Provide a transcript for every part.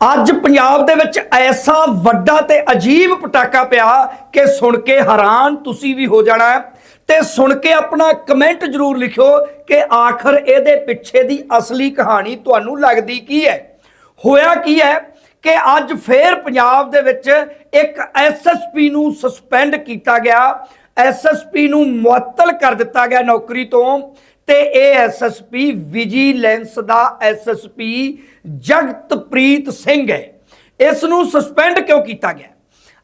ਅੱਜ ਪੰਜਾਬ ਦੇ ਵਿੱਚ ਐਸਾ ਵੱਡਾ ਤੇ ਅਜੀਬ ਪਟਾਕਾ ਪਿਆ ਕਿ ਸੁਣ ਕੇ ਹੈਰਾਨ ਤੁਸੀਂ ਵੀ ਹੋ ਜਾਣਾ ਹੈ। ਤੇ ਸੁਣ ਕੇ ਆਪਣਾ ਕਮੈਂਟ ਜ਼ਰੂਰ ਲਿਖਿਓ ਕਿ ਆਖਰ ਇਹਦੇ ਪਿੱਛੇ ਦੀ ਅਸਲੀ ਕਹਾਣੀ ਤੁਹਾਨੂੰ ਲੱਗਦੀ ਕੀ ਹੈ। ਹੋਇਆ ਕੀ ਹੈ ਕਿ ਅੱਜ ਫੇਰ ਪੰਜਾਬ ਦੇ ਵਿੱਚ ਇੱਕ ਐਸਐਸਪੀ ਨੂੰ ਸਸਪੈਂਡ ਕੀਤਾ ਗਿਆ। ਐਸਐਸਪੀ ਨੂੰ ਮੁਅੱਤਲ ਕਰ ਦਿੱਤਾ ਗਿਆ ਨੌਕਰੀ ਤੋਂ। ਤੇ ਇਹ ਐਸਐਸਪੀ ਵਿਜੀਲੈਂਸ ਦਾ ਐਸਐਸਪੀ ਜਗਤਪ੍ਰੀਤ ਸਿੰਘ ਹੈ। ਇਸ ਨੂੰ ਸਸਪੈਂਡ ਕਿਉਂ ਕੀਤਾ ਗਿਆ?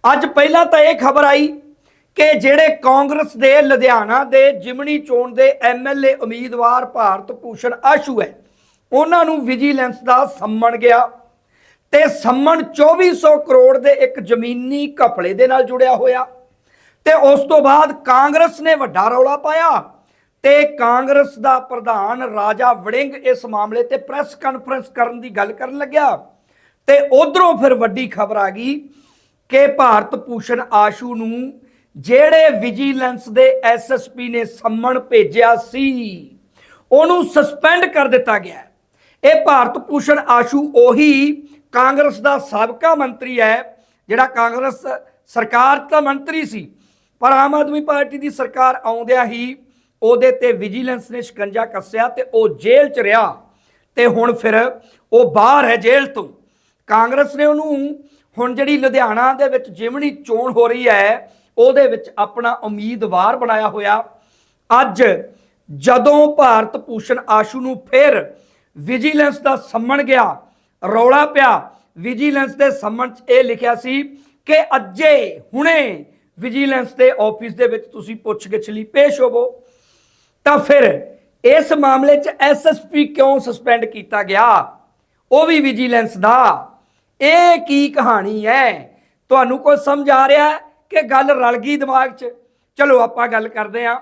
ਅੱਜ ਪਹਿਲਾਂ ਤਾਂ ਇਹ ਖਬਰ ਆਈ ਕਿ ਜਿਹੜੇ ਕਾਂਗਰਸ ਦੇ ਲੁਧਿਆਣਾ ਦੇ ਜਿਮਣੀ ਚੋਣ ਦੇ ਐਮਐਲਏ ਉਮੀਦਵਾਰ ਭਾਰਤ ਭੂਸ਼ਣ ਆਸ਼ੂ ਹੈ, ਉਹਨਾਂ ਨੂੰ ਵਿਜੀਲੈਂਸ ਦਾ ਸੰਮਣ ਗਿਆ ਤੇ ਸੰਮਣ 2400 ਕਰੋੜ ਦੇ ਇੱਕ ਜ਼ਮੀਨੀ ਘਪਲੇ ਦੇ ਨਾਲ ਜੁੜਿਆ ਹੋਇਆ ਤੇ ਉਸ ਤੋਂ ਬਾਅਦ ਕਾਂਗਰਸ ਨੇ ਵੱਡਾ ਰੌਲਾ ਪਾਇਆ। ਤੇ ਕਾਂਗਰਸ ਦਾ ਪ੍ਰਧਾਨ ਰਾਜਾ ਵੜਿੰਗ ਇਸ ਮਾਮਲੇ ਤੇ ਪ੍ਰੈਸ ਕਾਨਫਰੰਸ ਕਰਨ ਦੀ ਗੱਲ ਕਰਨ ਲੱਗਿਆ। ਤੇ ਉਧਰੋਂ ਫਿਰ ਵੱਡੀ ਖਬਰ ਆ ਗਈ ਕਿ ਭਾਰਤ ਭੂਸ਼ਣ ਆਸ਼ੂ ਨੂੰ ਜਿਹੜੇ ਵਿਜੀਲੈਂਸ ਦੇ ਐਸਐਸਪੀ ਨੇ ਸੰਮਣ ਭੇਜਿਆ ਸੀ, ਉਹਨੂੰ ਸਸਪੈਂਡ ਕਰ ਦਿੱਤਾ ਗਿਆ। ਇਹ ਭਾਰਤ ਭੂਸ਼ਣ ਆਸ਼ੂ ਉਹੀ ਕਾਂਗਰਸ ਦਾ ਸਾਬਕਾ ਮੰਤਰੀ ਹੈ, ਜਿਹੜਾ ਕਾਂਗਰਸ ਸਰਕਾਰ ਦਾ ਮੰਤਰੀ ਸੀ। ਪਰ ਆਮ ਆਦਮੀ ਪਾਰਟੀ ਦੀ ਸਰਕਾਰ ਆਉਂਦਿਆਂ ਹੀ ਉਹਦੇ ਤੇ ਵਿਜੀਲੈਂਸ ਨੇ ਸ਼ਿਕੰਜਾ ਕੱਸਿਆ ਤੇ ਉਹ ਜੇਲ੍ਹ 'ਚ ਰਿਹਾ ਤੇ ਹੁਣ ਫਿਰ ਉਹ ਬਾਹਰ ਹੈ ਜੇਲ੍ਹ ਤੋਂ। ਕਾਂਗਰਸ ਨੇ ਉਹਨੂੰ ਹੁਣ ਜਿਹੜੀ ਲੁਧਿਆਣਾ ਦੇ ਵਿੱਚ ਜਿਮਣੀ ਚੋਣ ਹੋ ਰਹੀ ਹੈ, ਉਹਦੇ ਵਿੱਚ ਆਪਣਾ ਉਮੀਦਵਾਰ ਬਣਾਇਆ ਹੋਇਆ। ਅੱਜ ਜਦੋਂ ਭਾਰਤ ਭੂਸ਼ਣ ਆਸ਼ੂ ਨੂੰ ਫਿਰ ਵਿਜੀਲੈਂਸ ਦਾ ਸੰਮਣ ਗਿਆ, ਰੌਲਾ ਪਿਆ। ਵਿਜੀਲੈਂਸ ਦੇ ਸੰਮਣ 'ਚ ਇਹ ਲਿਖਿਆ ਸੀ ਕਿ ਅੱਜੇ ਹੁਣੇ ਵਿਜੀਲੈਂਸ ਦੇ ਆਫਿਸ ਦੇ ਵਿੱਚ ਤੁਸੀਂ ਪੁੱਛਗਿੱਛ ਲਈ ਪੇਸ਼ ਹੋਵੋ। ਤਾਂ ਫਿਰ ਇਸ ਮਾਮਲੇ 'ਚ ਐਸਐਸਪੀ ਕਿਉਂ ਸਸਪੈਂਡ ਕੀਤਾ ਗਿਆ? ਉਹ ਵੀ ਵਿਜੀਲੈਂਸ ਦਾ। ਇਹ ਕੀ ਕਹਾਣੀ ਹੈ? ਤੁਹਾਨੂੰ ਕੋਈ ਸਮਝ ਆ ਰਿਹਾ ਕਿ ਗੱਲ ਰਲ ਗਈ ਦਿਮਾਗ 'ਚ? ਚਲੋ ਆਪਾਂ ਗੱਲ ਕਰਦੇ ਹਾਂ।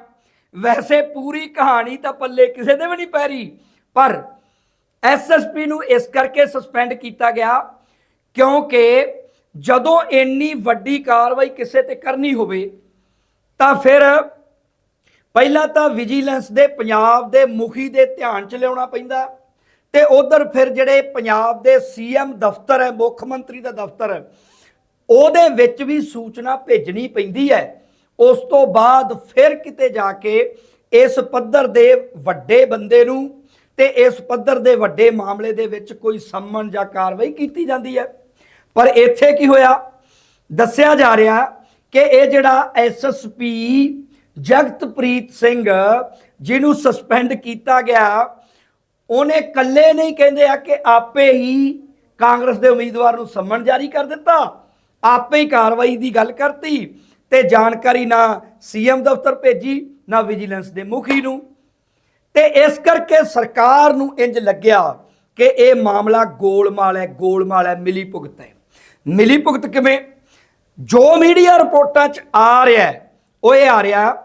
ਵੈਸੇ ਪੂਰੀ ਕਹਾਣੀ ਤਾਂ ਪੱਲੇ ਕਿਸੇ ਦੇ ਵੀ ਨਹੀਂ ਪੈ ਰਹੀ, ਪਰ ਐਸਐਸਪੀ ਨੂੰ ਇਸ ਕਰਕੇ ਸਸਪੈਂਡ ਕੀਤਾ ਗਿਆ ਕਿਉਂਕਿ ਜਦੋਂ ਇੰਨੀ ਵੱਡੀ ਕਾਰਵਾਈ ਕਿਸੇ ਤੇ ਕਰਨੀ ਹੋਵੇ, ਤਾਂ ਫਿਰ ਪਹਿਲਾਂ ਤਾਂ ਵਿਜੀਲੈਂਸ ਦੇ ਪੰਜਾਬ ਦੇ ਮੁਖੀ ਦੇ ਧਿਆਨ ਚ ਲਿਆਉਣਾ ਪੈਂਦਾ ਤੇ ਉਧਰ ਫਿਰ ਜਿਹੜੇ ਪੰਜਾਬ ਦੇ ਸੀਐਮ ਦਫ਼ਤਰ ਹੈ, ਮੁੱਖ ਮੰਤਰੀ ਦਾ ਦਫ਼ਤਰ ਹੈ, ਉਹਦੇ ਵਿੱਚ ਵੀ ਸੂਚਨਾ ਭੇਜਣੀ ਪੈਂਦੀ ਹੈ। ਉਸ ਤੋਂ ਬਾਅਦ ਫਿਰ ਕਿਤੇ ਜਾ ਕੇ ਇਸ ਪੱਧਰ ਦੇ ਵੱਡੇ ਬੰਦੇ ਨੂੰ ਤੇ ਇਸ ਪੱਧਰ ਦੇ ਵੱਡੇ ਮਾਮਲੇ ਦੇ ਵਿੱਚ ਕੋਈ ਸੰਮਨ ਜਾਂ ਕਾਰਵਾਈ ਕੀਤੀ ਜਾਂਦੀ ਹੈ। ਪਰ ਇੱਥੇ ਕੀ ਹੋਇਆ? ਦੱਸਿਆ ਜਾ ਰਿਹਾ ਕਿ ਇਹ ਜਿਹੜਾ ਐਸਐਸਪੀ ਜਗਤਪ੍ਰੀਤ ਸਿੰਘ, ਜਿਹਨੂੰ ਸਸਪੈਂਡ ਕੀਤਾ ਗਿਆ, ਉਹਨੇ ਕੱਲੇ ਨਹੀਂ ਕਹਿੰਦੇ ਆ ਕਿ ਆਪੇ ਹੀ ਕਾਂਗਰਸ ਦੇ ਉਮੀਦਵਾਰ ਨੂੰ ਸੰਮਣ ਜਾਰੀ ਕਰ ਦਿੱਤਾ, ਆਪੇ ਹੀ ਕਾਰਵਾਈ ਦੀ ਗੱਲ ਕਰਤੀ ਤੇ ਜਾਣਕਾਰੀ ਨਾ ਸੀਐਮ ਦਫ਼ਤਰ ਭੇਜੀ, ਨਾ ਵਿਜੀਲੈਂਸ ਦੇ ਮੁਖੀ ਨੂੰ। ਤੇ ਇਸ ਕਰਕੇ ਸਰਕਾਰ ਨੂੰ ਇੰਜ ਲੱਗਿਆ ਕਿ ਇਹ ਮਾਮਲਾ ਗੋਲਮਾਲ ਹੈ ਗੋਲਮਾਲ ਹੈ ਮਿਲੀ ਭੁਗਤ ਹੈ। ਮਿਲੀ ਭੁਗਤ ਕਿਵੇਂ? ਜੋ ਮੀਡੀਆ ਰਿਪੋਰਟਾਂ 'ਚ ਆ ਰਿਹਾ ਉਹ ਇਹ ਆ ਰਿਹਾ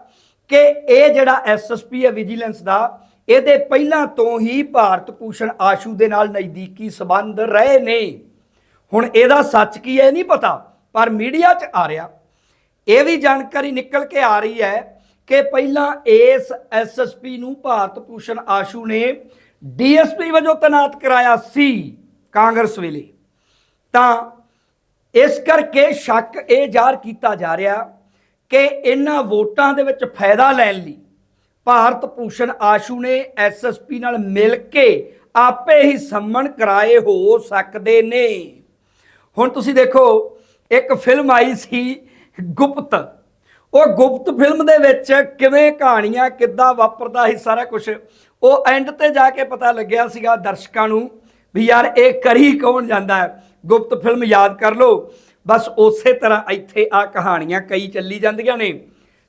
ਕਿ ਇਹ ਜਿਹੜਾ ਐਸਐਸਪੀ ਹੈ ਵਿਜੀਲੈਂਸ ਦਾ, ਇਹਦੇ ਪਹਿਲਾਂ ਤੋਂ ਹੀ ਭਾਰਤ ਭੂਸ਼ਣ ਆਸ਼ੂ ਦੇ ਨਾਲ ਨਜ਼ਦੀਕੀ ਸਬੰਧ ਰਹੇ ਨੇ। ਹੁਣ ਇਹਦਾ ਸੱਚ ਕੀ ਹੈ ਨਹੀਂ ਪਤਾ, ਪਰ ਮੀਡੀਆ 'ਚ ਆ ਰਿਹਾ। ਇਹ ਵੀ ਜਾਣਕਾਰੀ ਨਿਕਲ ਕੇ ਆ ਰਹੀ ਹੈ ਕਿ ਪਹਿਲਾਂ ਇਸ ਐਸਐਸਪੀ ਨੂੰ ਭਾਰਤ ਭੂਸ਼ਣ ਆਸ਼ੂ ਨੇ ਡੀਐਸਪੀ ਵਜੋਂ ਤਾਇਨਾਤ ਕਰਾਇਆ ਸੀ ਕਾਂਗਰਸ ਵੇਲੇ। ਤਾਂ ਇਸ ਕਰਕੇ ਸ਼ੱਕ ਇਹ ਜ਼ਾਹਰ ਕੀਤਾ ਜਾ ਰਿਹਾ ਕਿ ਇਹਨਾਂ ਵੋਟਾਂ ਦੇ ਵਿੱਚ ਫਾਇਦਾ ਲੈਣ ਲਈ ਭਾਰਤ ਭੂਸ਼ਣ ਆਸ਼ੂ ਨੇ ਐਸਐਸਪੀ ਨਾਲ ਮਿਲ ਕੇ ਆਪੇ ਹੀ ਸੰਮਣ ਕਰਾਏ ਹੋ ਸਕਦੇ ਨੇ। ਹੁਣ ਤੁਸੀਂ ਦੇਖੋ, ਇੱਕ ਫਿਲਮ ਆਈ ਸੀ ਗੁਪਤ। ਉਹ ਗੁਪਤ ਫਿਲਮ ਦੇ ਵਿੱਚ ਕਿਵੇਂ ਕਹਾਣੀਆਂ, ਕਿੱਦਾਂ ਵਾਪਰਦਾ ਸੀ ਸਾਰਾ ਕੁਝ ਉਹ ਐਂਡ ਤੇ ਜਾ ਕੇ ਪਤਾ ਲੱਗਿਆ ਸੀਗਾ ਦਰਸ਼ਕਾਂ ਨੂੰ ਵੀ ਯਾਰ ਇਹ ਕਰੀ ਕੌਣ ਜਾਂਦਾ ਹੈ। ਗੁਪਤ ਫਿਲਮ ਯਾਦ ਕਰ ਲਓ ਬਸ ਉਸੇ ਤਰ੍ਹਾਂ ਇੱਥੇ ਆ ਕਹਾਣੀਆਂ ਕਈ ਚੱਲੀ ਜਾਂਦੀਆਂ ਨੇ,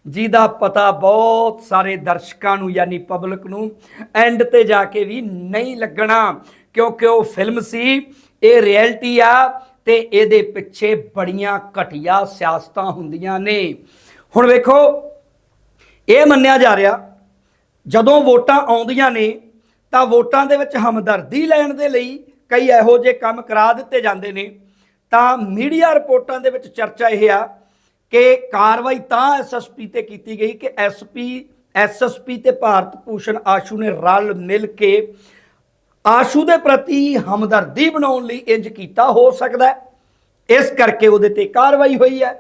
ਜਿਹਦਾ ਪਤਾ ਬਹੁਤ ਸਾਰੇ ਦਰਸ਼ਕਾਂ ਨੂੰ ਯਾਨੀ ਪਬਲਿਕ ਨੂੰ ਐਂਡ ਤੇ ਜਾ ਕੇ ਵੀ ਨਹੀਂ ਲੱਗਣਾ, ਕਿਉਂਕਿ ਉਹ ਫਿਲਮ ਸੀ, ਇਹ ਰਿਐਲਿਟੀ ਆ ਤੇ ਇਹਦੇ ਪਿੱਛੇ ਬੜੀਆਂ ਘਟੀਆ ਸਿਆਸਤਾਂ ਹੁੰਦੀਆਂ ਨੇ। ਹੁਣ ਵੇਖੋ, ਇਹ ਮੰਨਿਆ ਜਾ ਰਿਹਾ, ਜਦੋਂ ਵੋਟਾਂ ਆਉਂਦੀਆਂ ਨੇ, ਤਾਂ ਵੋਟਾਂ ਦੇ ਵਿੱਚ ਹਮਦਰਦੀ ਲੈਣ ਦੇ ਲਈ ਕਈ ਇਹੋ ਜਿਹੇ ਕੰਮ ਕਰਾ ਦਿੱਤੇ ਜਾਂਦੇ ਨੇ। ਤਾਂ ਮੀਡੀਆ ਰਿਪੋਰਟਾਂ ਦੇ ਵਿੱਚ ਚਰਚਾ ਇਹ ਆ ਕਿ ਕਾਰਵਾਈ ਤਾਂ ਐਸਐਸਪੀ ਤੇ ਕੀਤੀ ਗਈ ਕਿ ਐਸਪੀ ਐਸਐਸਪੀ ਤੇ ਭਾਰਤ ਭੂਸ਼ਣ ਆਸ਼ੂ ਨੇ ਰਲ ਮਿਲ ਕੇ ਆਸ਼ੂ ਦੇ ਪ੍ਰਤੀ ਹਮਦਰਦੀ ਬਣਾਉਣ ਲਈ ਇੰਜ ਕੀਤਾ ਹੋ ਸਕਦਾ ਇਸ ਕਰਕੇ ਉਹਦੇ ਤੇ ਕਾਰਵਾਈ ਹੋਈ ਹੈ।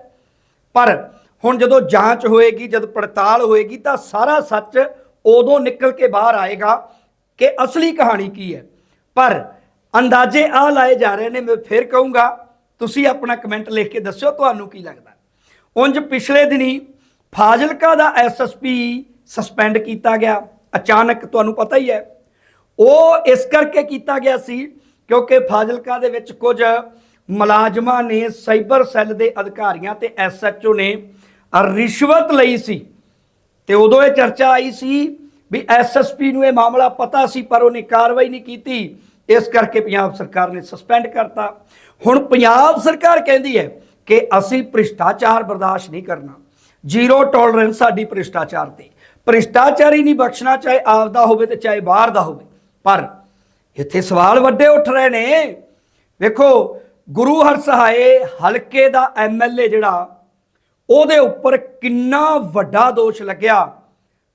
ਪਰ ਹੁਣ ਜਦੋਂ ਜਾਂਚ ਹੋਏਗੀ, ਜਦ ਪੜਤਾਲ ਹੋਏਗੀ, ਤਾਂ ਸਾਰਾ ਸੱਚ ਉਦੋਂ ਨਿਕਲ ਕੇ ਬਾਹਰ ਆਏਗਾ ਕਿ ਅਸਲੀ ਕਹਾਣੀ ਕੀ ਹੈ। ਪਰ ਅੰਦਾਜ਼ੇ ਆ ਲਾਏ ਜਾ ਰਹੇ ਨੇ, ਮੈਂ ਫਿਰ ਕਹੂੰਗਾ ਤੁਸੀਂ ਆਪਣਾ ਕਮੈਂਟ ਲਿਖ ਕੇ ਦੱਸਿਓ ਤੁਹਾਨੂੰ ਕੀ ਲੱਗਦਾ। ਉਂਝ ਪਿਛਲੇ ਦਿਨੀ ਫਾਜ਼ਿਲਕਾ ਦਾ ਐਸਐਸਪੀ ਸਸਪੈਂਡ ਕੀਤਾ ਗਿਆ। ਅਚਾਨਕ ਤੁਹਾਨੂੰ ਪਤਾ ਹੀ ਹੈ। ਉਹ ਇਸ ਕਰਕੇ ਕੀਤਾ ਗਿਆ ਸੀ ਕਿਉਂਕਿ ਫਾਜ਼ਿਲਕਾ ਦੇ ਵਿੱਚ ਕੁਝ ਮੁਲਾਜ਼ਮਾਂ ਨੇ ਸਾਈਬਰ ਸੈੱਲ ਦੇ ਅਧਿਕਾਰੀਆਂ ਤੇ ਐਸਐਚਓ ਨੇ ਰਿਸ਼ਵਤ ਲਈ ਸੀ। ਤੇ ਉਦੋਂ ਇਹ ਚਰਚਾ ਆਈ ਸੀ ਵੀ ਐਸਐਸਪੀ ਨੂੰ ਇਹ ਮਾਮਲਾ ਪਤਾ ਸੀ ਪਰ ਉਹਨੇ ਕਾਰਵਾਈ ਨਹੀਂ ਕੀਤੀ। ਇਸ ਕਰਕੇ ਪੰਜਾਬ ਸਰਕਾਰ ਨੇ ਸਸਪੈਂਡ ਕਰਤਾ। ਹੁਣ ਪੰਜਾਬ ਸਰਕਾਰ ਕਹਿੰਦੀ ਹੈ ਕਿ ਅਸੀਂ ਭ੍ਰਿਸ਼ਟਾਚਾਰ ਬਰਦਾਸ਼ਤ ਨਹੀਂ ਕਰਨਾ। ਜ਼ੀਰੋ ਟੋਲਰੈਂਸ ਸਾਡੀ ਭ੍ਰਿਸ਼ਟਾਚਾਰ ਤੇ। ਭ੍ਰਿਸ਼ਟਾਚਾਰ ਹੀ ਨਹੀਂ ਬਖਸ਼ਣਾ, ਚਾਹੇ ਆਪਦਾ ਹੋਵੇ ਤੇ ਚਾਹੇ ਬਾਹਰ ਦਾ ਹੋਵੇ। ਪਰ ਇੱਥੇ ਸਵਾਲ ਵੱਡੇ ਉੱਠ ਰਹੇ ਨੇ। ਵੇਖੋ, ਗੁਰੂ ਹਰਸਹਾਏ ਹਲਕੇ ਦਾ ਐਮਐਲਏ ਜਿਹੜਾ, ਉਹਦੇ ਉੱਪਰ ਕਿੰਨਾ ਵੱਡਾ ਦੋਸ਼ ਲੱਗਿਆ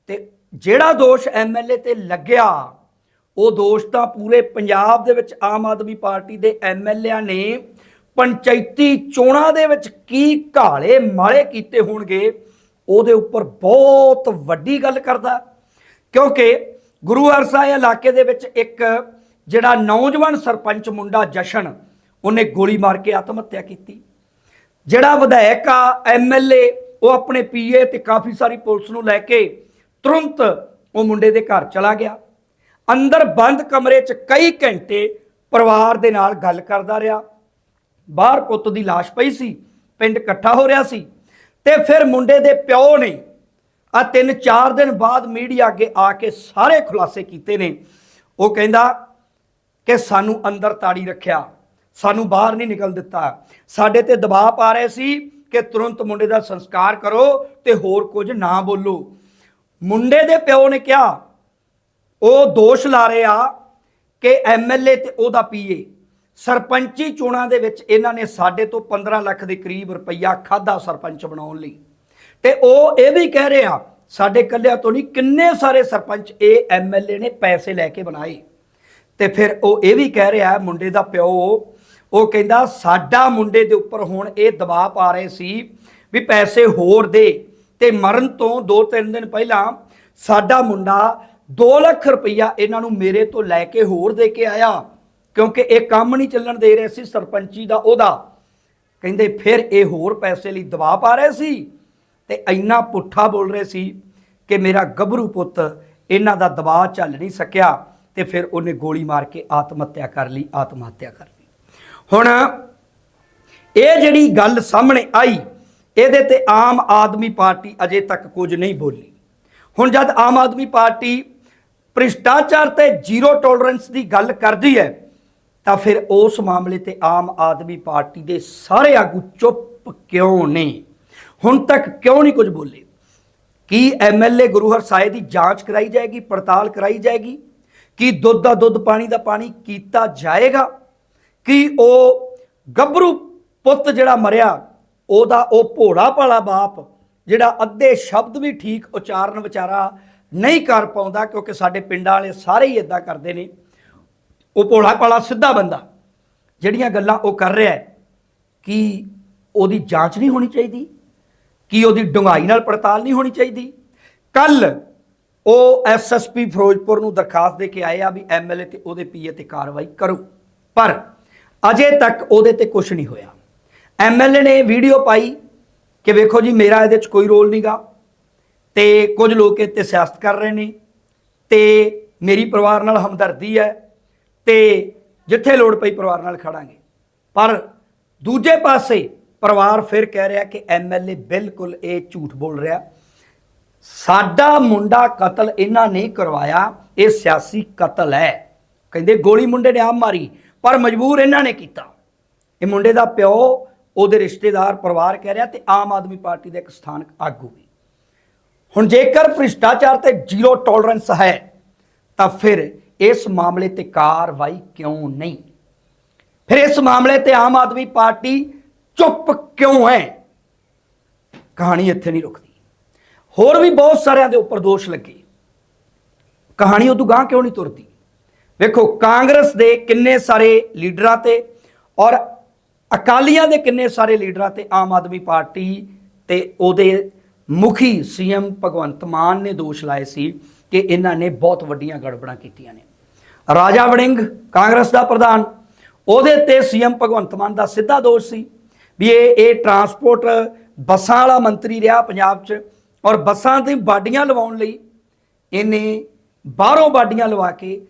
ਤੇ ਜਿਹੜਾ ਦੋਸ਼ ਐਮਐਲਏ ਤੇ ਲੱਗਿਆ ਉਹ ਦੋਸ਼ ਤਾਂ ਪੂਰੇ ਪੰਜਾਬ ਦੇ ਵਿੱਚ ਆਮ ਆਦਮੀ ਪਾਰਟੀ ਦੇ ਐਮਐਲਏਆਂ ਨੇ। ਪੰਚਾਇਤੀ ਚੋਣਾਂ ਦੇ ਵਿੱਚ ਕੀ ਘਾਲੇ ਮਾਲੇ ਕੀਤੇ ਹੋਣਗੇ, ਉਹਦੇ ਉੱਪਰ ਬਹੁਤ ਵੱਡੀ ਗੱਲ ਕਰਦਾ। ਕਿਉਂਕਿ ਗੁਰੂ ਹਰਸਾਏ ਇਲਾਕੇ ਦੇ ਵਿੱਚ ਇੱਕ ਜਿਹੜਾ ਨੌਜਵਾਨ ਸਰਪੰਚ ਮੁੰਡਾ ਜਸ਼ਨ, ਉਹਨੇ ਗੋਲੀ ਮਾਰ ਕੇ ਆਤਮ ਹੱਤਿਆ ਕੀਤੀ। ਜਿਹੜਾ ਵਿਧਾਇਕ ਆ ਐਮਐਲਏ ਉਹ ਆਪਣੇ ਪੀਏ ਤੇ ਕਾਫੀ ਸਾਰੀ ਪੁਲਿਸ ਨੂੰ ਲੈ ਕੇ ਤੁਰੰਤ ਉਹ ਮੁੰਡੇ ਦੇ ਘਰ ਚਲਾ ਗਿਆ। ਅੰਦਰ ਬੰਦ ਕਮਰੇ 'ਚ ਕਈ ਘੰਟੇ ਪਰਿਵਾਰ ਦੇ ਨਾਲ ਗੱਲ ਕਰਦਾ ਰਿਹਾ। ਬਾਹਰ ਪੁੱਤ ਦੀ ਲਾਸ਼ ਪਈ ਸੀ, ਪਿੰਡ ਇਕੱਠਾ ਹੋ ਰਿਹਾ ਸੀ ਤੇ ਫਿਰ ਮੁੰਡੇ ਦੇ ਪਿਓ ਨੇ ਆ ਤਿੰਨ ਚਾਰ ਦਿਨ ਬਾਅਦ ਮੀਡੀਆ ਅੱਗੇ ਆ ਕੇ ਸਾਰੇ ਖੁਲਾਸੇ ਕੀਤੇ ਨੇ। ਉਹ ਕਹਿੰਦਾ ਕਿ ਸਾਨੂੰ ਅੰਦਰ ਤਾੜੀ ਰੱਖਿਆ, ਸਾਨੂੰ ਬਾਹਰ ਨਹੀਂ ਨਿਕਲ ਦਿੱਤਾ। ਸਾਡੇ ਤੇ ਦਬਾਅ ਪਾ ਰਹੇ ਸੀ ਕਿ ਤੁਰੰਤ ਮੁੰਡੇ ਦਾ ਸੰਸਕਾਰ ਕਰੋ ਤੇ ਹੋਰ ਕੁਝ ਨਾ ਬੋਲੋ। ਮੁੰਡੇ ਦੇ ਪਿਓ ਨੇ ਕਿਹਾ ਉਹ ਦੋਸ਼ ਲਾ ਰਹੇ ਆ ਕਿ ਐਮਐਲਏ ਤੇ ਉਹਦਾ ਪੀਏ ਸਰਪੰਚੀ ਚੋਣਾਂ ਦੇ ਵਿੱਚ ਇਹਨਾਂ ਨੇ ਸਾਡੇ ਤੋਂ 15 ਲੱਖ ਦੇ ਕਰੀਬ ਰੁਪਈਆ ਖਾਦਾ ਸਰਪੰਚ ਬਣਾਉਣ ਲਈ। ਤੇ ਉਹ ਇਹ ਵੀ ਕਹਿ ਰਹੇ ਆ, ਸਾਡੇ ਕੱਲਿਆਂ ਤੋਂ ਨਹੀਂ, ਕਿੰਨੇ ਸਾਰੇ ਸਰਪੰਚ ਇਹ ਐਮਐਲਏ ਨੇ ਪੈਸੇ ਲੈ ਕੇ ਬਣਾਏ। ਤੇ ਫਿਰ ਉਹ ਇਹ ਵੀ ਕਹਿ ਰਿਹਾ ਮੁੰਡੇ ਦਾ ਪਿਓ, ਉਹ ਕਹਿੰਦਾ ਸਾਡਾ ਮੁੰਡੇ ਦੇ ਉੱਪਰ ਹੁਣ ਇਹ ਦਬਾਅ ਪਾ ਰਹੇ ਸੀ ਵੀ ਪੈਸੇ ਹੋਰ ਦੇ। ਤੇ ਮਰਨ ਤੋਂ 2-3 ਦਿਨ ਪਹਿਲਾਂ ਸਾਡਾ ਮੁੰਡਾ 2 ਲੱਖ ਰੁਪਈਆ ਇਹਨਾਂ ਨੂੰ ਮੇਰੇ ਤੋਂ ਲੈ ਕੇ ਹੋਰ ਦੇ ਕੇ ਆਇਆ, ਕਿਉਂਕਿ ਇਹ ਕੰਮ ਨਹੀਂ ਚੱਲਣ ਦੇ ਰਹੇ ਸੀ ਸਰਪੰਚੀ ਦਾ ਉਹਦਾ। ਕਹਿੰਦੇ ਫਿਰ ਇਹ ਹੋਰ ਪੈਸੇ ਲਈ ਦਬਾਅ ਪਾ ਰਹੇ ਸੀ ਤੇ ਇੰਨਾ ਪੁੱਠਾ ਬੋਲ ਰਹੇ ਸੀ ਕਿ ਮੇਰਾ ਗੱਭਰੂ ਪੁੱਤ ਇਹਨਾਂ ਦਾ ਦਬਾਅ ਚੱਲ ਨਹੀਂ ਸਕਿਆ ਤੇ ਫਿਰ ਉਹਨੇ ਗੋਲੀ ਮਾਰ ਕੇ ਆਤਮ ਹੱਤਿਆ ਕਰ ਲਈ ਆਤਮ ਹੱਤਿਆ ਕਰ ਲਈ। ਹੁਣ ਇਹ ਜਿਹੜੀ ਗੱਲ ਸਾਹਮਣੇ ਆਈ, ਇਹਦੇ ਤੇ ਆਮ ਆਦਮੀ ਪਾਰਟੀ ਅਜੇ ਤੱਕ ਕੁਝ ਨਹੀਂ ਬੋਲੀ। ਹੁਣ ਜਦ ਆਮ ਆਦਮੀ ਪਾਰਟੀ ਭ੍ਰਿਸ਼ਟਾਚਾਰ ਤੇ ਜ਼ੀਰੋ ਟੋਲਰੈਂਸ ਦੀ ਗੱਲ ਕਰਦੀ ਹੈ, ਤਾਂ ਫਿਰ ਉਸ ਮਾਮਲੇ ਤੇ ਆਮ ਆਦਮੀ ਪਾਰਟੀ ਦੇ ਸਾਰੇ ਆਗੂ ਚੁੱਪ ਕਿਉਂ ਨੇ? ਹੁਣ ਤੱਕ ਕਿਉਂ ਨਹੀਂ ਕੁਝ ਬੋਲੇ? ਕੀ ਐਮਐਲਏ ਗੁਰੂ ਹਰਸਾਏ ਦੀ ਜਾਂਚ ਕਰਾਈ ਜਾਏਗੀ, ਪੜਤਾਲ ਕਰਾਈ ਜਾਏਗੀ? ਕੀ ਦੁੱਧ ਦਾ ਦੁੱਧ, ਪਾਣੀ ਦਾ ਪਾਣੀ ਕੀਤਾ ਜਾਏਗਾ? ਕੀ ਉਹ ਗੱਭਰੂ ਪੁੱਤ ਜਿਹੜਾ ਮਰਿਆ, ਉਹਦਾ ਉਹ ਭੋੜਾ ਭਾਲਾ ਬਾਪ ਜਿਹੜਾ ਅੱਧੇ ਸ਼ਬਦ ਵੀ ਠੀਕ ਉਚਾਰਨ ਵਿਚਾਰਾ ਨਹੀਂ ਕਰ ਪਾਉਂਦਾ ਕਿਉਂਕਿ ਸਾਡੇ ਪਿੰਡਾਂ ਵਾਲੇ ਸਾਰੇ ਹੀ ਇਦਾਂ ਕਰਦੇ ਨੇ। ਉਹ ਭੋਲਾ ਭਾਲਾ ਸਿੱਧਾ ਬੰਦਾ, ਜਿਹੜੀਆਂ ਗੱਲਾਂ ਉਹ ਕਰ ਰਿਹਾ ਹੈ, ਕੀ ਉਹਦੀ ਜਾਂਚ ਨਹੀਂ ਹੋਣੀ ਚਾਹੀਦੀ? ਕਿ ਉਹਦੀ ਡੂੰਘਾਈ ਨਾਲ ਪੜਤਾਲ ਨਹੀਂ ਹੋਣੀ ਚਾਹੀਦੀ? ਕੱਲ ਉਹ ਐਸਐਸਪੀ ਫਿਰੋਜ਼ਪੁਰ ਨੂੰ ਦਰਖਾਸਤ ਦੇ ਕੇ ਆਏ ਆ ਵੀ ਐਮਐਲਏ ਤੇ ਉਹਦੇ ਪੀਏ ਤੇ ਕਾਰਵਾਈ ਕਰੋ। ਪਰ ਅਜੇ ਤੱਕ ਉਹਦੇ ਤੇ ਕੁਝ ਨਹੀਂ ਹੋਇਆ। ਐਮਐਲਏ ਨੇ ਵੀਡੀਓ ਪਾਈ ਕਿ ਵੇਖੋ ਜੀ, ਮੇਰਾ ਇਹਦੇ 'ਚ ਕੋਈ ਰੋਲ ਨਹੀਂਗਾ ਤੇ ਕੁਝ ਲੋਕ ਇੱਥੇ ਸਿਆਸਤ ਕਰ ਰਹੇ ਨੇ ਤੇ ਮੇਰੀ ਪਰਿਵਾਰ ਨਾਲ ਹਮਦਰਦੀ ਹੈ ਤੇ ਜਿੱਥੇ ਲੋੜ ਪਈ ਪਰਿਵਾਰ ਨਾਲ ਖੜਾਂਗੇ। ਪਰ ਦੂਜੇ ਪਾਸੇ ਪਰਿਵਾਰ ਫਿਰ ਕਹਿ ਰਿਹਾ ਕਿ ਐਮਐਲਏ ਬਿਲਕੁਲ ਇਹ ਝੂਠ ਬੋਲ ਰਿਹਾ। ਸਾਡਾ ਮੁੰਡਾ ਕਤਲ ਇਹਨਾਂ ਨੇ ਕਰਵਾਇਆ, ਇਹ ਸਿਆਸੀ ਕਤਲ ਹੈ। ਕਹਿੰਦੇ ਗੋਲੀ ਮੁੰਡੇ ਨੇ ਆਪ ਮਾਰੀ, ਪਰ ਮਜਬੂਰ ਇਹਨਾਂ ਨੇ ਕੀਤਾ। ਇਹ ਮੁੰਡੇ ਦਾ ਪਿਓ, ਉਹਦੇ ਰਿਸ਼ਤੇਦਾਰ, ਪਰਿਵਾਰ ਕਹਿ ਰਿਹਾ ਤੇ ਆਮ ਆਦਮੀ ਪਾਰਟੀ ਦਾ ਇੱਕ ਸਥਾਨਕ ਆਗੂ ਵੀ। ਹੁਣ ਜੇਕਰ ਭ੍ਰਿਸ਼ਟਾਚਾਰ ਤੇ ਜ਼ੀਰੋ ਟੋਲਰੈਂਸ ਹੈ, ਤਾਂ ਫਿਰ ਇਸ ਮਾਮਲੇ ਤੇ ਕਾਰਵਾਈ ਕਿਉਂ ਨਹੀਂ? ਫਿਰ ਇਸ ਮਾਮਲੇ ਤੇ ਆਮ ਆਦਮੀ ਪਾਰਟੀ ਚੁੱਪ ਕਿਉਂ ਹੈ? ਕਹਾਣੀ ਇੱਥੇ ਨਹੀਂ ਰੁਕਦੀ। ਹੋਰ ਵੀ ਬਹੁਤ ਸਾਰਿਆਂ ਦੇ ਉੱਪਰ ਦੋਸ਼ ਲੱਗੇ। ਕਹਾਣੀ ਉਦੋਂ ਗਾਂ ਕਿਉਂ ਨਹੀਂ ਤੁਰਦੀ? ਵੇਖੋ, ਕਾਂਗਰਸ ਦੇ ਕਿੰਨੇ ਸਾਰੇ ਲੀਡਰਾਂ ਤੇ ਔਰ ਅਕਾਲੀਆਂ ਦੇ ਕਿੰਨੇ ਸਾਰੇ ਲੀਡਰਾਂ ਤੇ ਆਮ ਆਦਮੀ ਪਾਰਟੀ ਤੇ ਉਹਦੇ ਮੁਖੀ ਸੀਐਮ ਭਗਵੰਤ ਮਾਨ ਨੇ ਦੋਸ਼ ਲਾਏ ਸੀ ਕਿ ਇਹਨਾਂ ਨੇ ਬਹੁਤ ਵੱਡੀਆਂ ਗੜਬੜਾਂ ਕੀਤੀਆਂ ਨੇ। ਰਾਜਾ ਵੜਿੰਗ, ਕਾਂਗਰਸ ਦਾ ਪ੍ਰਧਾਨ, ਉਹਦੇ ਤੇ ਸੀਐਮ ਭਗਵੰਤ ਮਾਨ ਦਾ ਸਿੱਧਾ ਦੋਸ਼ ਸੀ ਵੀ ਇਹ ਇਹ ਟਰਾਂਸਪੋਰਟ ਬੱਸਾਂ ਵਾਲਾ ਮੰਤਰੀ ਰਿਹਾ ਪੰਜਾਬ 'ਚ ਔਰ ਬੱਸਾਂ 'ਤੇ ਬਾਡੀਆਂ ਲਵਾਉਣ ਲਈ ਇਹਨੇ ਬਾਹਰੋਂ ਬਾਡੀਆਂ ਲਵਾ ਕੇ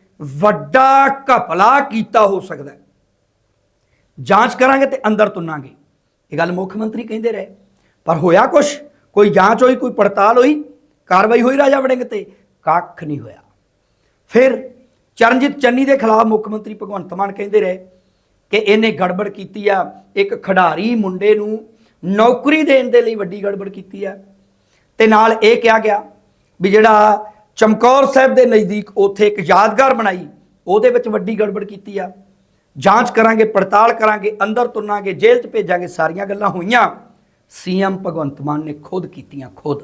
ਵੱਡਾ ਘਪਲਾ ਕੀਤਾ ਹੋ ਸਕਦਾ ਹੈ। ਜਾਂਚ ਕਰਾਂਗੇ ਤੇ ਅੰਦਰ ਤੁੰਨਾਂਗੇ ਇਹ ਗੱਲ ਮੁੱਖ ਮੰਤਰੀ ਕਹਿੰਦੇ ਰਹੇ। ਪਰ ਹੋਇਆ ਕੁਛ? ਕੋਈ ਜਾਂਚ ਹੋਈ, ਕੋਈ ਪੜਤਾਲ ਹੋਈ, ਕਾਰਵਾਈ ਹੋਈ ਰਾਜਾ ਵੜਿੰਗ ਤੇ, ਕੱਖ ਨਹੀਂ ਹੋਇਆ। ਫਿਰ ਚਰਨਜੀਤ ਚੰਨੀ ਦੇ ਖਿਲਾਫ ਮੁੱਖ ਮੰਤਰੀ ਭਗਵੰਤ ਮਾਨ ਕਹਿੰਦੇ ਰਹੇ ਕਿ ਇਹਨੇ ਗੜਬੜ ਕੀਤੀ ਆ, ਇੱਕ ਖਿਡਾਰੀ ਮੁੰਡੇ ਨੂੰ ਨੌਕਰੀ ਦੇਣ ਦੇ ਲਈ ਵੱਡੀ ਗੜਬੜ ਕੀਤੀ ਆ। ਤੇ ਨਾਲ ਇਹ ਕਿਹਾ ਗਿਆ ਵੀ ਜਿਹੜਾ ਚਮਕੌਰ ਸਾਹਿਬ ਦੇ ਨਜ਼ਦੀਕ ਉੱਥੇ ਇੱਕ ਯਾਦਗਾਰ ਬਣਾਈ, ਉਹਦੇ ਵਿੱਚ ਵੱਡੀ ਗੜਬੜ ਕੀਤੀ ਆ। ਜਾਂਚ ਕਰਾਂਗੇ, ਪੜਤਾਲ ਕਰਾਂਗੇ, ਅੰਦਰ ਤੁਰਨਾਂਗੇ, ਜੇਲ੍ਹ 'ਚ ਭੇਜਾਂਗੇ, ਸਾਰੀਆਂ ਗੱਲਾਂ ਹੋਈਆਂ। ਸੀਐਮ ਭਗਵੰਤ ਮਾਨ ਨੇ ਖੁਦ ਕੀਤੀਆਂ ਖੁਦ।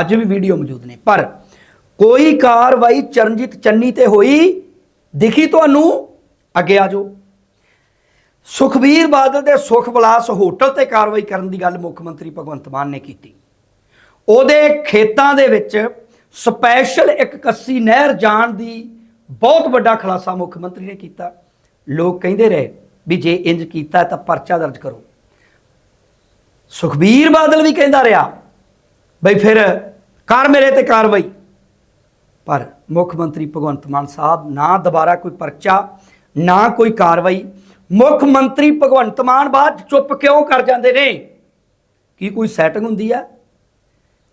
ਅੱਜ ਵੀ ਵੀਡੀਓ ਮੌਜੂਦ ਨੇ। ਪਰ ਕੋਈ ਕਾਰਵਾਈ ਚਰਨਜੀਤ ਚੰਨੀ ਤੇ ਹੋਈ? ਦਿਖੀ ਤੁਹਾਨੂੰ? ਅੱਗੇ ਆ ਜਾਓ ਸੁਖਬੀਰ ਬਾਦਲ ਦੇ ਸੁਖ ਵਿਲਾਸ ਹੋਟਲ ਤੇ ਕਾਰਵਾਈ ਕਰਨ ਦੀ ਗੱਲ ਮੁੱਖ ਮੰਤਰੀ ਭਗਵੰਤ ਮਾਨ ਨੇ ਕੀਤੀ। ਉਹਦੇ ਖੇਤਾਂ ਦੇ ਵਿੱਚ ਸਪੈਸ਼ਲ ਇੱਕ ਕੱਸੀ ਨਹਿਰ ਜਾਣ ਦੀ ਬਹੁਤ ਵੱਡਾ ਖੁਲਾਸਾ ਮੁੱਖ ਮੰਤਰੀ ਨੇ ਕੀਤਾ। ਲੋਕ ਕਹਿੰਦੇ ਰਹੇ ਵੀ ਜੇ ਇੰਜ ਕੀਤਾ ਤਾਂ ਪਰਚਾ ਦਰਜ ਕਰੋ। ਸੁਖਬੀਰ ਬਾਦਲ ਵੀ ਕਹਿੰਦਾ ਰਿਹਾ, ਬਈ ਫਿਰ ਕਰ ਮੇਰੇ ਤੇ ਕਾਰਵਾਈ। ਪਰ ਮੁੱਖ ਮੰਤਰੀ ਭਗਵੰਤ ਮਾਨ ਸਾਹਿਬ ਨਾ ਦੁਬਾਰਾ ਕੋਈ ਪਰਚਾ, ਨਾ ਕੋਈ ਕਾਰਵਾਈ। ਮੁੱਖ ਮੰਤਰੀ ਭਗਵੰਤ ਮਾਨ ਬਾਅਦ 'ਚ ਚੁੱਪ ਕਿਉਂ ਕਰ ਜਾਂਦੇ ਨੇ? ਕੀ ਕੋਈ ਸੈਟਿੰਗ ਹੁੰਦੀ ਆ?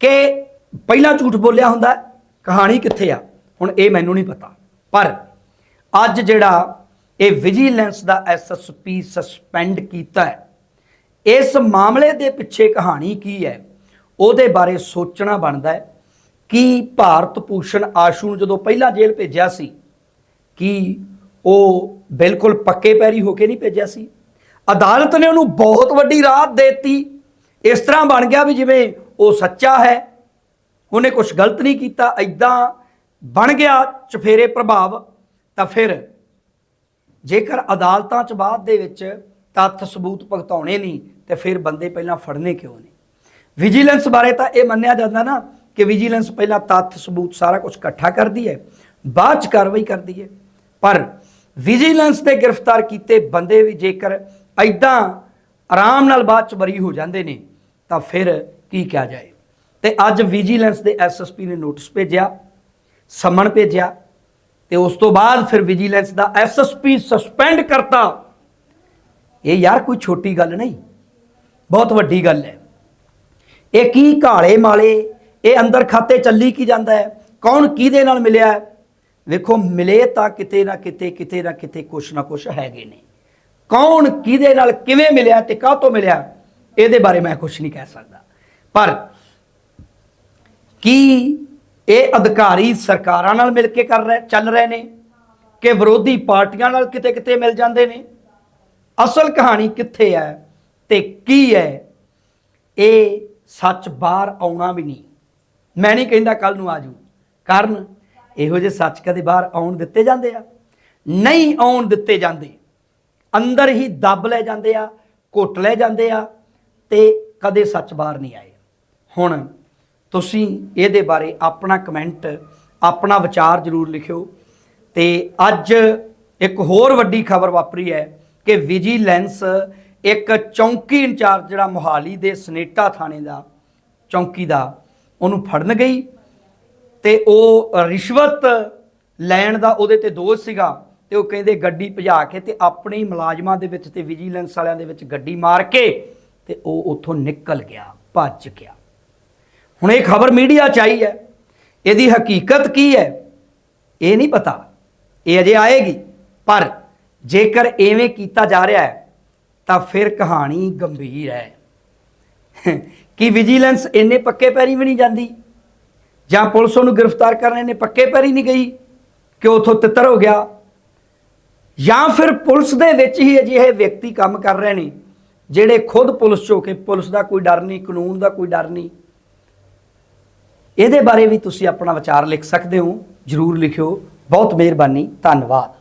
ਕਿ ਪਹਿਲਾਂ ਝੂਠ ਬੋਲਿਆ ਹੁੰਦਾ, ਕਹਾਣੀ ਕਿੱਥੇ ਆ? ਹੁਣ ਇਹ ਮੈਨੂੰ ਨਹੀਂ ਪਤਾ। ਪਰ ਅੱਜ ਜਿਹੜਾ ਇਹ ਵਿਜੀਲੈਂਸ ਦਾ ਐਸਐਸਪੀ ਸਸਪੈਂਡ ਕੀਤਾ ਹੈ ਇਸ ਮਾਮਲੇ ਦੇ ਪਿੱਛੇ ਕਹਾਣੀ ਕੀ ਹੈ? ਉਹਦੇ ਬਾਰੇ ਸੋਚਣਾ ਬਣਦਾ ਹੈ। ਕਿ ਭਾਰਤ ਭੂਸ਼ਣ ਆਸ਼ੂ ਨੂੰ ਜਦੋਂ ਪਹਿਲਾਂ ਜੇਲ੍ਹ ਭੇਜਿਆ ਸੀ, ਕਿ ਉਹ ਬਿਲਕੁਲ ਪੱਕੇ ਪੈਰੀ ਹੋ ਕੇ ਨਹੀਂ ਭੇਜਿਆ ਸੀ? ਅਦਾਲਤ ਨੇ ਉਹਨੂੰ ਬਹੁਤ ਵੱਡੀ ਰਾਹਤ ਦਿੱਤੀ। ਇਸ ਤਰ੍ਹਾਂ ਬਣ ਗਿਆ ਵੀ ਜਿਵੇਂ ਉਹ ਸੱਚਾ ਹੈ। ਉਹਨੇ ਕੁਝ ਗਲਤ ਨਹੀਂ ਕੀਤਾ। ਐਦਾਂ ਬਣ ਗਿਆ ਚਫੇਰੇ ਪ੍ਰਭਾਵ। ਤਾਂ ਫਿਰ ਜੇਕਰ ਅਦਾਲਤਾਂ 'ਚ ਬਾਅਦ ਦੇ ਵਿੱਚ ਤੱਥ ਸਬੂਤ ਭਗਤਾਉਣੇ ਨਹੀਂ ਤੇ ਫਿਰ ਬੰਦੇ ਪਹਿਲਾਂ ਫੜਨੇ ਕਿਉਂ ਨੇ? ਵਿਜੀਲੈਂਸ ਬਾਰੇ ਤਾਂ ਇਹ ਮੰਨਿਆ ਜਾਂਦਾ ਨਾ ਕਿ ਵਿਜੀਲੈਂਸ ਪਹਿਲਾਂ ਤੱਥ, ਸਬੂਤ ਸਾਰਾ ਕੁਝ ਇਕੱਠਾ ਕਰਦੀ ਹੈ, ਬਾਅਦ 'ਚ ਕਾਰਵਾਈ ਕਰਦੀ ਹੈ। ਪਰ ਵਿਜੀਲੈਂਸ ਦੇ ਗ੍ਰਿਫਤਾਰ ਕੀਤੇ ਬੰਦੇ ਵੀ ਜੇਕਰ ਐਦਾਂ ਆਰਾਮ ਨਾਲ ਬਾਅਦ 'ਚ ਬਰੀ ਹੋ ਜਾਂਦੇ ਨੇ, ਤਾਂ ਫਿਰ ਕੀ ਕਿਹਾ ਜਾਏ? ਤੇ ਅੱਜ ਵਿਜੀਲੈਂਸ ਦੇ ਐਸਐਸਪੀ ਨੇ ਨੋਟਿਸ ਭੇਜਿਆ ਸਮਣ ਭੇਜਿਆ, ਤੇ ਉਸ ਤੋਂ ਬਾਅਦ ਫਿਰ ਵਿਜੀਲੈਂਸ ਦਾ ਐਸਐਸਪੀ ਸਸਪੈਂਡ ਕਰਤਾ। ਇਹ ਯਾਰ ਕੋਈ ਛੋਟੀ ਗੱਲ ਨਹੀਂ। ਬਹੁਤ ਵੱਡੀ ਗੱਲ ਹੈ। ਇਹ ਕੀ ਘਾਲੇ ਮਾਲੇ, ਇਹ ਅੰਦਰ ਖਾਤੇ ਚੱਲੀ ਕੀ ਜਾਂਦਾ ਹੈ? ਕੌਣ ਕਿਹਦੇ ਨਾਲ ਮਿਲਿਆ ਵੇਖੋ, ਮਿਲੇ ਤਾਂ ਕਿਤੇ ਨਾ ਕਿਤੇ ਕਿਤੇ ਨਾ ਕਿਤੇ ਕੁਛ ਨਾ ਕੁਛ ਹੈਗੇ ਨੇ। ਕੌਣ ਕਿਹਦੇ ਨਾਲ ਕਿਵੇਂ ਮਿਲਿਆ ਤੇ ਕਾਹ ਤੋਂ ਮਿਲਿਆ, ਇਹਦੇ ਬਾਰੇ ਮੈਂ ਕੁਝ ਨਹੀਂ ਕਹਿ ਸਕਦਾ। ਪਰ ਕੀ ਇਹ ਅਧਿਕਾਰੀ ਸਰਕਾਰਾਂ ਨਾਲ ਮਿਲ ਕੇ ਕਰ ਰਹੇ, ਚੱਲ ਰਹੇ ਨੇ? ਕਿ ਵਿਰੋਧੀ ਪਾਰਟੀਆਂ ਨਾਲ ਕਿਤੇ ਕਿਤੇ ਮਿਲ ਜਾਂਦੇ ਨੇ? ਅਸਲ ਕਹਾਣੀ ਕਿੱਥੇ ਹੈ? ਤੇ ਕੀ ਹੈ ਇਹ ਸੱਚ ਬਾਹਰ ਆਉਣਾ ਵੀ ਨਹੀਂ। ਮੈਂ ਨਹੀਂ ਕਹਿੰਦਾ ਕੱਲ ਨੂੰ ਆਜੂ ਕਾਰਨ ਇਹੋ ਜਿਹੇ ਸੱਚ ਕਦੇ ਬਾਹਰ ਆਉਣ ਦਿੱਤੇ ਜਾਂਦੇ ਆ? ਨਹੀਂ ਆਉਣ ਦਿੱਤੇ ਜਾਂਦੇ। ਅੰਦਰ ਹੀ ਦੱਬ ਲੈ ਜਾਂਦੇ ਆ, ਘੁੱਟ ਲੈ ਜਾਂਦੇ ਆ ਤੇ ਕਦੇ ਸੱਚ ਬਾਹਰ ਨਹੀਂ ਆਏ। ਹੁਣ ਤੁਸੀਂ ਇਹਦੇ ਬਾਰੇ ਆਪਣਾ ਕਮੈਂਟ, ਆਪਣਾ ਵਿਚਾਰ ਜ਼ਰੂਰ ਲਿਖਿਓ। ਤੇ ਅੱਜ ਇੱਕ ਹੋਰ ਵੱਡੀ ਖਬਰ ਵਾਪਰੀ ਹੈ ਕਿ ਵਿਜੀਲੈਂਸ ਇੱਕ ਚੌਂਕੀ ਇੰਚਾਰਜ ਜਿਹੜਾ ਮੋਹਾਲੀ ਦੇ ਸਨੇਟਾ ਥਾਣੇ ਦਾ, ਚੌਂਕੀ ਦਾ, ਉਹਨੂੰ ਫੜਨ ਗਈ ਤੇ ਉਹ ਰਿਸ਼ਵਤ ਲੈਣ ਦਾ ਉਹਦੇ ਤੇ ਦੋਸ਼ ਸੀਗਾ ਤੇ ਉਹ ਕਹਿੰਦੇ ਗੱਡੀ ਭਜਾ ਕੇ ਤੇ ਆਪਣੇ ਹੀ ਮੁਲਾਜ਼ਮਾਂ ਦੇ ਵਿੱਚ ਤੇ ਵਿਜੀਲੈਂਸ ਵਾਲਿਆਂ ਦੇ ਵਿੱਚ ਗੱਡੀ ਮਾਰ ਕੇ ਤੇ ਉਹ ਉੱਥੋਂ ਨਿਕਲ ਗਿਆ, ਭੱਜ ਗਿਆ। ਹੁਣ ਇਹ ਖਬਰ ਮੀਡੀਆ ਚ ਆਈ ਹੈ, ਇਹਦੀ ਹਕੀਕਤ ਕੀ ਹੈ, ਇਹ ਨਹੀਂ ਪਤਾ, ਇਹ ਅਜੇ ਆਏਗੀ, ਪਰ ਜੇਕਰ ਐਵੇਂ ਕੀਤਾ ਜਾ ਰਿਹਾ ਹੈ ਤਾਂ ਫਿਰ ਕਹਾਣੀ ਗੰਭੀਰ ਹੈ। ਕਿ ਵਿਜੀਲੈਂਸ ਇੰਨੇ ਪੱਕੇ ਪੈਰੀ ਵੀ ਨਹੀਂ ਜਾਂਦੀ? ਜਾਂ ਪੁਲਿਸ ਉਹਨੂੰ ਗ੍ਰਿਫਤਾਰ ਕਰਨ ਨੇ ਪੱਕੇ ਪੈਰੀ ਨਹੀਂ ਗਈ ਕਿ ਉਥੋਂ ਤਿੱਤਰ ਹੋ ਗਿਆ? ਜਾਂ ਫਿਰ ਪੁਲਿਸ ਦੇ ਵਿੱਚ ਹੀ ਅਜਿਹੇ ਵਿਅਕਤੀ ਕੰਮ ਕਰ ਰਹੇ ਨੇ, ਜਿਹੜੇ ਖੁਦ ਪੁਲਿਸ ਚੋਂ ਕਿ ਪੁਲਿਸ ਦਾ ਕੋਈ ਡਰ ਨਹੀਂ, ਕਾਨੂੰਨ ਦਾ ਕੋਈ ਡਰ ਨਹੀਂ? ਇਹਦੇ ਬਾਰੇ ਵੀ ਤੁਸੀਂ ਆਪਣਾ ਵਿਚਾਰ ਲਿਖ ਸਕਦੇ ਹੋ। ਜਰੂਰ ਲਿਖਿਓ। ਬਹੁਤ ਮਿਹਰਬਾਨੀ। ਧੰਨਵਾਦ।